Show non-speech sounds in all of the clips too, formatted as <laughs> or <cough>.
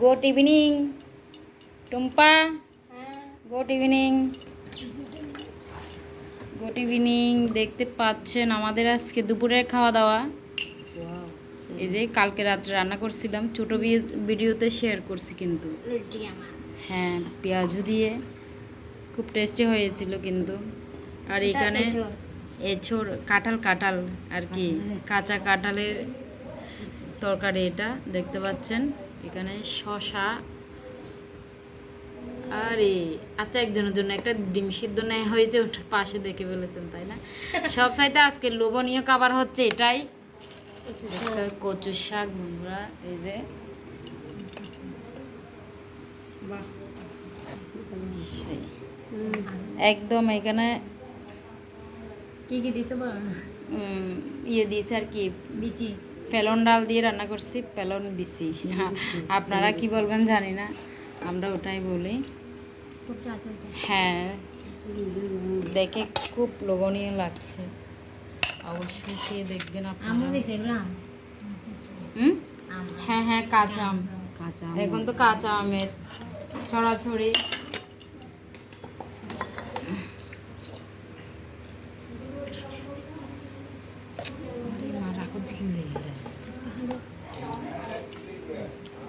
Good evening Tumpa good evening good evening দেখতে পাচ্ছেন আমাদের আজকে দুপুরের খাওয়া দাওয়া এই যে কালকে রাত্রে রান্না করছিলাম ছোটো ভিডিওতে শেয়ার করছি কিন্তু। হ্যাঁ পেঁয়াজু দিয়ে। খুব টেস্টি হয়েছিল কিন্তু। আর এখানে। এছর কাঁঠাল কাঁঠাল আর কি কাঁচা কাঁঠালের তরকারি এটা দেখতে পাচ্ছেন? এখানে শশা আরে আচ্ছা একজনের জন্য একটা ডিম সিদ্ধ নেওয়া হয়েছে ওটার পাশে দেখে ফেলেছেন তাই না? <laughs> সব চাইতে আজকে লোভনীয় খাবার হচ্ছে এটাই। কচু শাক। বন্ধুরা এই যে। বাহ। একদম এখানে কি কি দিছো বলো না? ইয়ে দিয়েছে আর কি বিচি। পেলন ডাল দিয়ে রান্না করছি পেলন বিচি। আপনারা কি বলবেন জানি না আমরা ওটাই বলি। হ্যাঁ দেখে খুব লোভনীয় লাগছে। অবশ্যই খেয়ে দেখবেন আপনারা। হুম? হ্যাঁ হ্যাঁ কাঁচা আম। কাঁচা এখন তো কাঁচা আমের ছড়াছড়ি।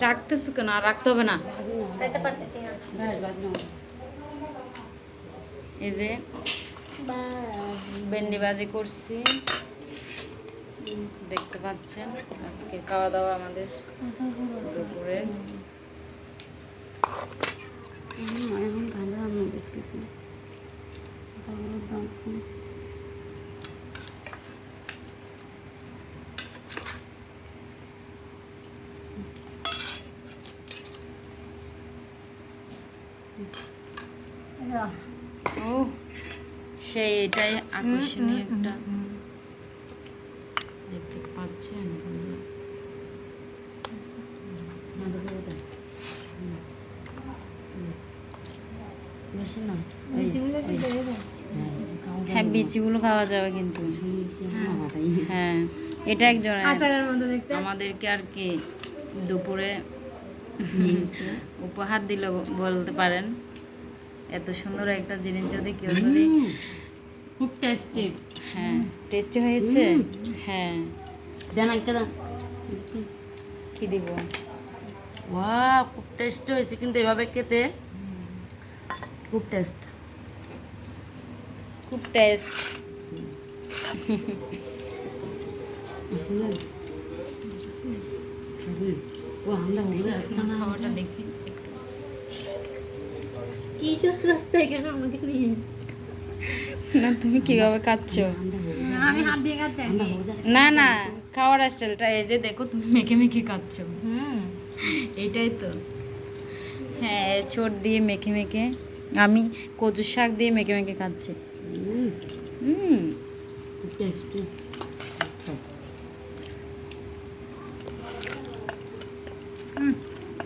রাখতেছো কেন? আর রাখতে হবে না? এই যে ভেন্ডি ভাজি করছি। দেখতে পাচ্ছেন আজকে খাওয়া দাওয়া আমাদের দুপুরে। এখন ভালো আমি বেশ কিছু ও সেই এটাই আকর্ষণীয় একটা। দেখতে পাচ্ছেন হয়ে হ্যাঁ, খাওয়া যাবে না। বিচিগুলো খাওয়া যাবে কিন্তু। হ্যাঁ এটা একজন আমাদেরকে আর কি দুপুরে উপহার দিল বলতে পারেন। এত সুন্দর একটা জিনিস যদি কেউ যদি খুব টেস্টি হ্যাঁ টেস্টি হয়েছে? হ্যাঁ। দেন একটা দেন কি দিব? ওয়াও খুব টেস্টি হয়েছে কিন্তু এভাবে খেতে। খুব টেস্ট খুব টেস্ট ও আমরা ওগুলো রাখতাম না খাওয়াটা দেখি। কি এখানে আমাকে নিয়ে? না তুমি কীভাবে খাচ্ছ আমি হাত দিয়ে খাচ্ছি না না খাওয়ার স্টাইলটা এই যে দেখো তুমি মেখে মেখে খাচ্ছ হুম। এইটাই তো। হ্যাঁ ছোট দিয়ে মেখে মেখে আমি কচু শাক দিয়ে মেখে মেখে খাচ্ছি হুম, হুম খুব টেস্টি হুম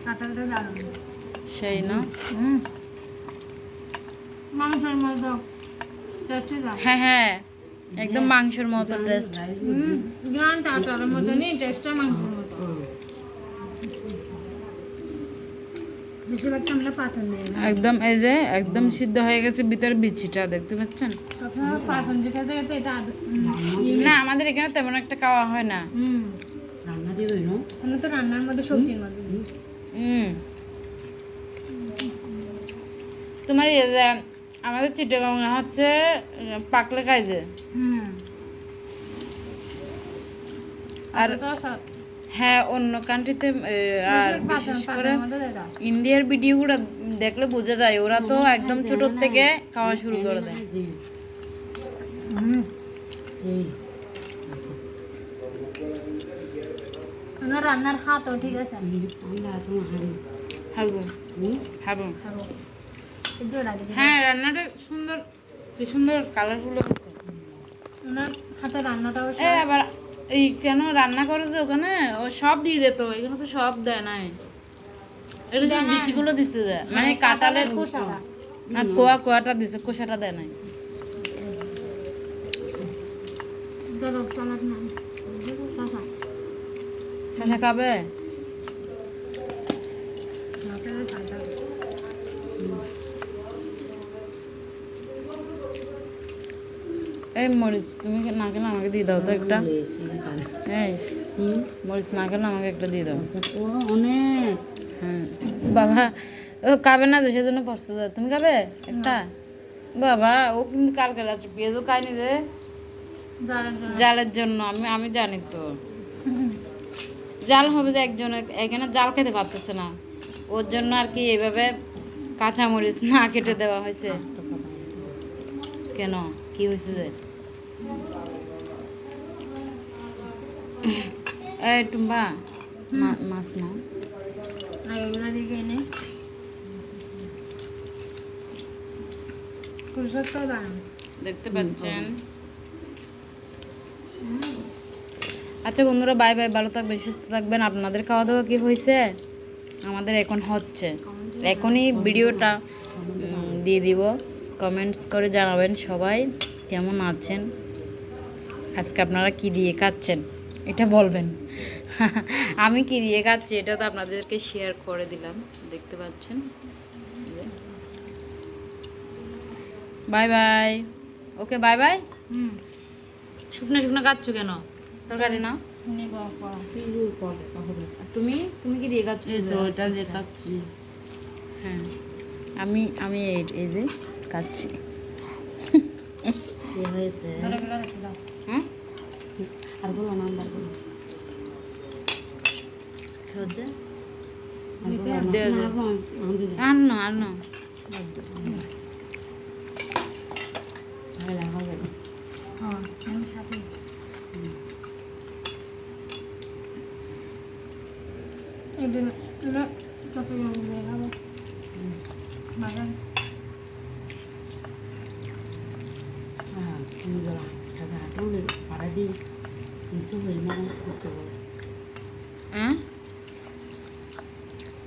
কাঁঠালটা দারুণ সেই না? মাংসের মতো হ্যাঁ হ্যাঁ। একদম মাংসের মতো টেস্ট আচারের মতো নেই টেস্টটা মাংসের মতো একদম এই যে একদম সিদ্ধ হয়ে গেছে ভিতরে বিচিটা দেখতে পাচ্ছেন? না আমাদের এখানে তেমন একটা খাওয়া হয় না। হুম রান্না আমরা তো রান্নার মধ্যে সবজির মধ্যে হুম। তোমার এই যে আমাদের চিটাগাং হচ্ছে পাকলে খাই যে। হুম। আর হ্যাঁ অন্য কান্ট্রিতে আর বিশেষ করে। ইন্ডিয়ার ভিডিওগুলো দেখলে বোঝা যায় ওরা তো একদম ছোট থেকে খাওয়া শুরু করে দেয়। হুম। আমরা রান্নার হাতও ঠিক আছে? খাব হ্যাঁ রান্নাটা সুন্দর কি সুন্দর হয়েছে। ওনার হাতে রান্নাটাও এ আবার এই কেন রান্না করে যে ওখানে? ও সব দিয়ে দিত এখানে তো সব দেয় নাই। না। বিচিগুলো দিচ্ছে যে মানে হ্যাঁ, কাঁটালের খোসাটা। আর কোয়া কোয়াটা দিছে কোষাটা দেয় নাই। সালাদ না শশা খাবে? শশা সাদা এই মরিচ তুমি না খেলে আমাকে দিয়ে দাও তো একটা। এই মরিচ না খেলে আমাকে একটা দিয়ে দাও। আচ্ছা অনেক। হ্যাঁ। বাবা ও খাবে না তো সেজন্য পড়ছে যা। তুমি খাবে? একটা? বাবা ও কিন্তু কালকে রাত্রে পেঁয়াজও খায়নি জন্য। জালের জন্য আমি আমি জানি তো। জাল হবে যে একজন এখানে জাল খেতে পারতেছে না। ওর জন্য আর কি এইভাবে কাঁচামরিচ না কেটে দেওয়া হয়েছে। কেন? কি হয়েছে যে? এই টুম্বা মাছ দিকে এনে দেখতে পাচ্ছেন? আচ্ছা বন্ধুরা, বাই বাই, ভালো থাকবেন, সুস্থ থাকবেন। আপনাদের খাওয়া দাওয়া কি হয়েছে? আমাদের এখন হচ্ছে। এখনই ভিডিওটা দিয়ে দিব। কমেন্টস করে জানাবেন সবাই কেমন আছেন? আজকে আপনারা কি দিয়ে খাচ্ছেন? এটা বলবেন। <laughs> আমি কি দিয়ে খাচ্ছি? এটা তো আপনাদেরকে শেয়ার করে দিলাম। দেখতে পাচ্ছেন? Bye bye. Okay, bye bye. শুকনো শুকনো কাটছো কেন? তরকারি না? নিব পড়া ফিরুর পর হবে আর তুমি? তুমি কি দিয়ে তো ওটা দিয়ে খাচ্ছি হ্যাঁ। আমি আমি এই এই যে সে হয়েছে? হ্যাঁ? আর বলো না আর বলো আর। না, আর না, আমি দিই। আর না আর না হবে না, হবে না। হ্যাঁ আমি সাথে এগুলো এগুলো চট্টগ্রাম দিয়ে খাব বাগান হ্যাঁ, তুমি বলো, সাদা হাঁটুলে পাড়া দিয়ে নিচু হয়ে মানে করছে বলো। হ্যাঁ?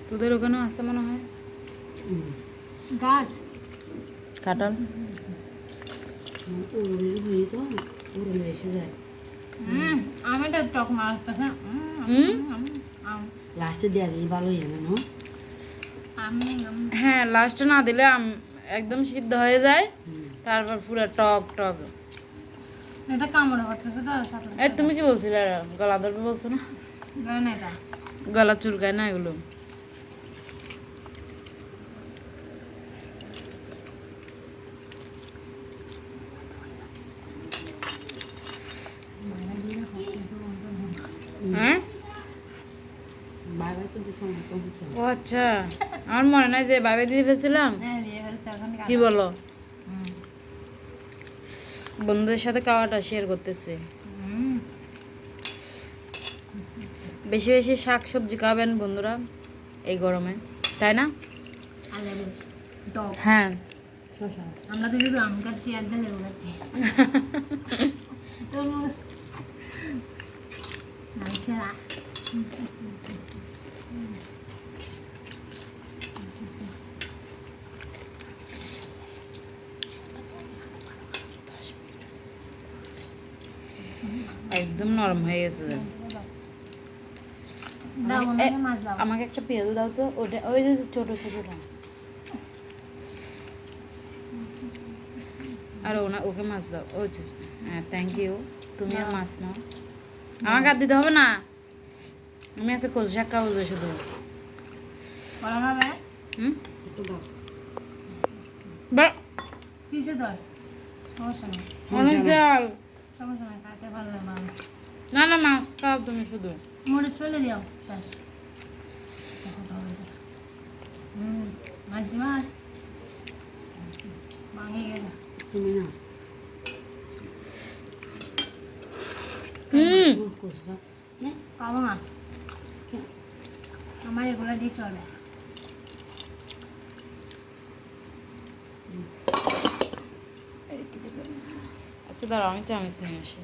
তোদের ওখানেও আছে মনে হয়। গাছ? উড়ে হয়ে তো উড়ে এসে যায়। হুম আমি তো টক মারতেছে হুম? আম লাস্টে দিয়ে আগে ভালোই হবে না আমি হ্যাঁ লাস্টে না দিলে আম- একদম সিদ্ধ হয়ে যায়। তারপর পুরো টক টক। এটা কামড়ে হচ্ছে তো এই তুমি কি বলছিলে? গলা ধরবে বলছো না? গলা চুলকায় না এগুলো হ্যাঁ বাইরে তো দিছো না তো দিছো ও আচ্ছা আমার মনে নাই যে বাইরে দিয়ে ফেলছিলাম। হ্যাঁ কি বলো? বন্ধুদের সাথে খাওয়াটা শেয়ার করতেছে। বেশি বেশি শাক সবজি খাবেন বন্ধুরা এই গরমে তাই না? হ্যাঁ। আমরা তো শুধু আম খাচ্ছি একদম লেবু খাচ্ছি <laughs> তরমুজ। একদম নরম হয়ে গেছে আমাকে একটা পেঁয়াজ দাও তো ওটা ওই যে ছোট ছোটটা আর ওনা ওকে মাছ দাও। ও। হ্যাঁ থ্যাংক ইউ তুমি আর মাছ নাও। আমাকে আর দিতে হবে না? আমি আছে কল শাক খাব যে শুধু অনেক জাল সমস্যা নেই কাকে ভালো ভালো না না মাছ খাও তুমি শুধু মরিচ ফেলে দিও মাছ মাছ ভাঙে গেল তুমি না হুম পাবো না আমার এগুলো দিয়ে চলে। আচ্ছা দাঁড়াও আমি চামচ নিয়ে আসি।